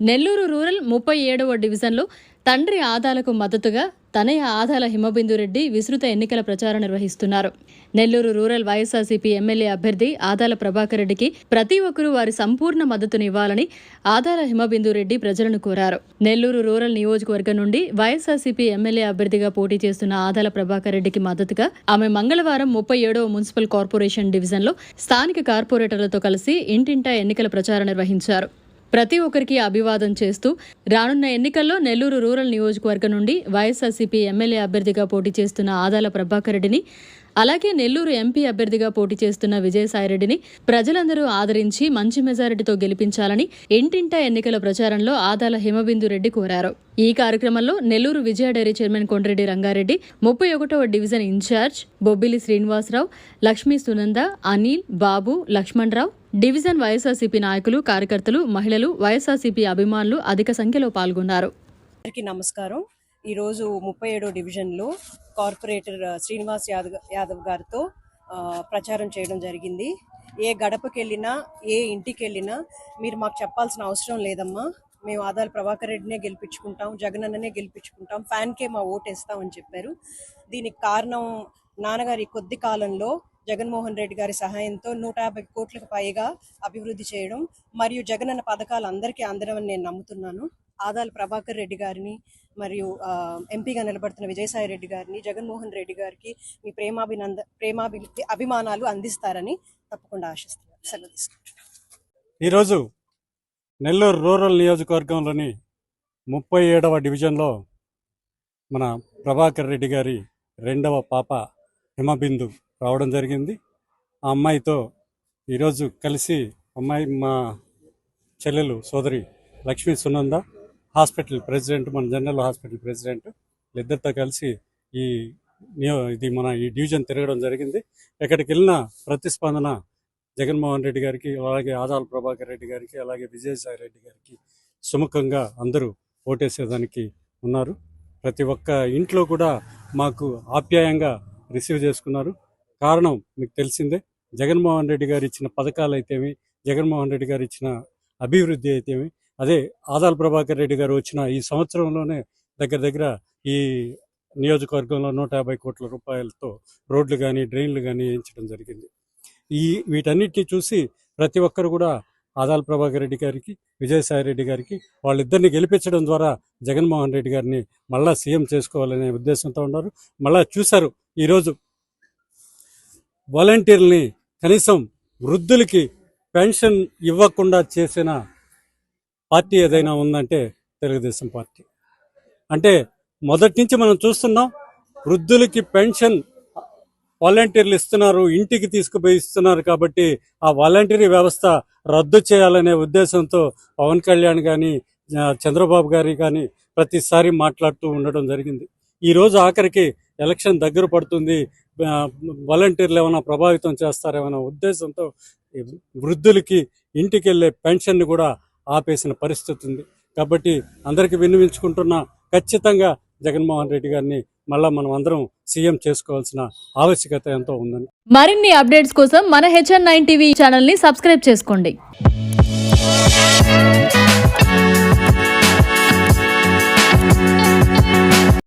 Nellore rural ముప్పై ఏడవ డివిజన్లో తండ్రి ఆదాలకు మద్దతుగా తనయ ఆదాల హిమబిందు రెడ్డి విస్తృత ఎన్నికల ప్రచారం నిర్వహిస్తున్నారు. నెల్లూరు రూరల్ వైఎస్ఆర్సీపీ ఎమ్మెల్యే అభ్యర్థి ఆదాల ప్రభాకర్ రెడ్డికి ప్రతి ఒక్కరూ వారి సంపూర్ణ మద్దతునివ్వాలని ఆదాల హిమబిందు రెడ్డి ప్రజలను కోరారు. నెల్లూరు రూరల్ నియోజకవర్గం నుండి వైఎస్ఆర్సీపీ ఎమ్మెల్యే అభ్యర్థిగా పోటీ చేస్తున్న ఆదాల ప్రభాకర్ రెడ్డికి మద్దతుగా ఆమె మంగళవారం ముప్పై ఏడవ మున్సిపల్ కార్పొరేషన్ డివిజన్లో స్థానిక కార్పొరేటర్లతో కలిసి ఇంటింటా ఎన్నికల ప్రచారం నిర్వహించారు. ప్రతి ఒక్కరికి అభివాదం చేస్తూ రానున్న ఎన్నికల్లో నెల్లూరు రూరల్ నియోజకవర్గం నుండి వైఎస్ఆర్సీపీ ఎమ్మెల్యే అభ్యర్థిగా పోటీ చేస్తున్న ఆదాల ప్రభాకర్ రెడ్డిని అలాగే నెల్లూరు ఎంపీ అభ్యర్థిగా పోటీ చేస్తున్న విజయసాయిరెడ్డిని ప్రజలందరూ ఆదరించి మంచి మెజారిటీతో గెలిపించాలని ఇంటింటా ఎన్నికల ప్రచారంలో ఆదాల హిమబిందు రెడ్డి కోరారు. ఈ కార్యక్రమంలో నెల్లూరు విజయ డైరీ చైర్మన్ కొండ్రెడ్డి రంగారెడ్డి ముప్పై ఒకటవ division incharge Bobbili Srinivasarao Lakshmi Sunanda Anil Babu Lakshmanarao division YSRCP నాయకులు కార్యకర్తలు మహిళలు వైఎస్ఆర్సీపీ అభిమానులు అధిక సంఖ్యలో పాల్గొన్నారు. నమస్కారం. ఈరోజు ముప్పై ఏడో డివిజన్లో కార్పొరేటర్ శ్రీనివాస్ యాదవ్ యాదవ్ గారితో ప్రచారం చేయడం జరిగింది. ఏ గడపకి వెళ్ళినా ఏ ఇంటికి వెళ్ళినా మీరు మాకు చెప్పాల్సిన అవసరం లేదమ్మా. మేము ఆదాల ప్రభాకర్ రెడ్డినే గెలిపించుకుంటాం జగనన్ననే గెలిపించుకుంటాం ఫ్యాన్కే మా ఓటేస్తామని వేస్తామని చెప్పారు. దీనికి కారణం నాన్నగారి కొద్ది కాలంలో జగన్మోహన్ రెడ్డి గారి సహాయంతో నూట యాభై కోట్లకు పైగా అభివృద్ధి చేయడం మరియు జగనన్న పథకాలు అందరికీ అందడం నేను నమ్ముతున్నాను. ఆదాల ప్రభాకర్ రెడ్డి గారిని మరియు ఎంపీగా నిలబడుతున్న విజయసాయి రెడ్డి గారిని జగన్మోహన్ రెడ్డి గారికి మీ ప్రేమాభినంద ప్రేమాభి అభిమానాలు అందిస్తారని తప్పకుండా ఆశిస్తున్నాను సెలవు తీసుకుంటున్నాను ఈరోజు నెల్లూరు రూరల్ నియోజకవర్గంలోని ముప్పై ఏడవ డివిజన్లో మన ప్రభాకర్ రెడ్డి గారి రెండవ పాప హిమబిందు రావడం జరిగింది. ఆ అమ్మాయితో ఈరోజు కలిసి అమ్మాయి మా చెల్లెలు సోదరి లక్ష్మీ సునంద హాస్పిటల్ ప్రెసిడెంట్ మన జనరల్ హాస్పిటల్ ప్రెసిడెంట్ వీళ్ళిద్దరితో కలిసి ఈ ఇది మన ఈ డివిజన్ తిరగడం జరిగింది. ఎక్కడికి వెళ్ళినా ప్రతిస్పందన జగన్మోహన్ రెడ్డి గారికి అలాగే ఆదాల ప్రభాకర్ రెడ్డి గారికి అలాగే విజయసాయి రెడ్డి గారికి సుముఖంగా అందరూ ఓటేసేదానికి ఉన్నారు. ప్రతి ఒక్క ఇంట్లో కూడా మాకు ఆప్యాయంగా రిసీవ్ చేసుకున్నారు. కారణం మీకు తెలిసిందే జగన్మోహన్ రెడ్డి గారు ఇచ్చిన పథకాలు అయితేమి జగన్మోహన్ రెడ్డి గారు ఇచ్చిన అభివృద్ధి అయితేమి అదే ఆదాల ప్రభాకర్ రెడ్డి గారు వచ్చిన ఈ సంవత్సరంలోనే దగ్గర దగ్గర ఈ నియోజకవర్గంలో నూట యాభై కోట్ల రూపాయలతో రోడ్లు కానీ డ్రైన్లు కానీ వేయించడం జరిగింది. ఈ వీటన్నిటిని చూసి ప్రతి ఒక్కరు కూడా ఆదాల ప్రభాకర్ రెడ్డి గారికి విజయసాయి రెడ్డి గారికి వాళ్ళిద్దరిని గెలిపించడం ద్వారా జగన్మోహన్ రెడ్డి గారిని మళ్ళా సీఎం చేసుకోవాలనే ఉద్దేశంతో ఉన్నారు. మళ్ళా చూశారు ఈరోజు వాలంటీర్ని కనీసం వృద్ధులకి పెన్షన్ ఇవ్వకుండా చేసిన పార్టీ ఏదైనా ఉందంటే తెలుగుదేశం పార్టీ. అంటే మొదటి నుంచి మనం చూస్తున్నాం వృద్ధులకి పెన్షన్ వాలంటీర్లు ఇస్తున్నారు ఇంటికి తీసుకుపోయి ఇస్తున్నారు కాబట్టి ఆ వాలంటీరీ వ్యవస్థ రద్దు చేయాలనే ఉద్దేశంతో పవన్ కళ్యాణ్ కానీ చంద్రబాబు గారి కానీ ప్రతిసారి మాట్లాడుతూ ఉండడం జరిగింది. ఈరోజు ఆఖరికి ఎలక్షన్ దగ్గర పడుతుంది వాలంటీర్లు ఏమైనా ప్రభావితం చేస్తారేమన్న ఉద్దేశంతో వృద్ధులకి ఇంటికి వెళ్ళే పెన్షన్ని కూడా ఆపేసిన పరిస్థితి ఉంది. కాబట్టి అందరికీ విన్నవించుకుంటున్నా ఖచ్చితంగా జగన్మోహన్ రెడ్డి గారిని మళ్ళా మనం అందరం సీఎం చేసుకోవాల్సిన ఆవశ్యకత ఎంతో ఉందని. మరిన్ని అప్డేట్స్ కోసం మన హెచ్ఎన్ నైన్ టీవీ ఛానల్ని సబ్స్క్రైబ్ చేసుకోండి.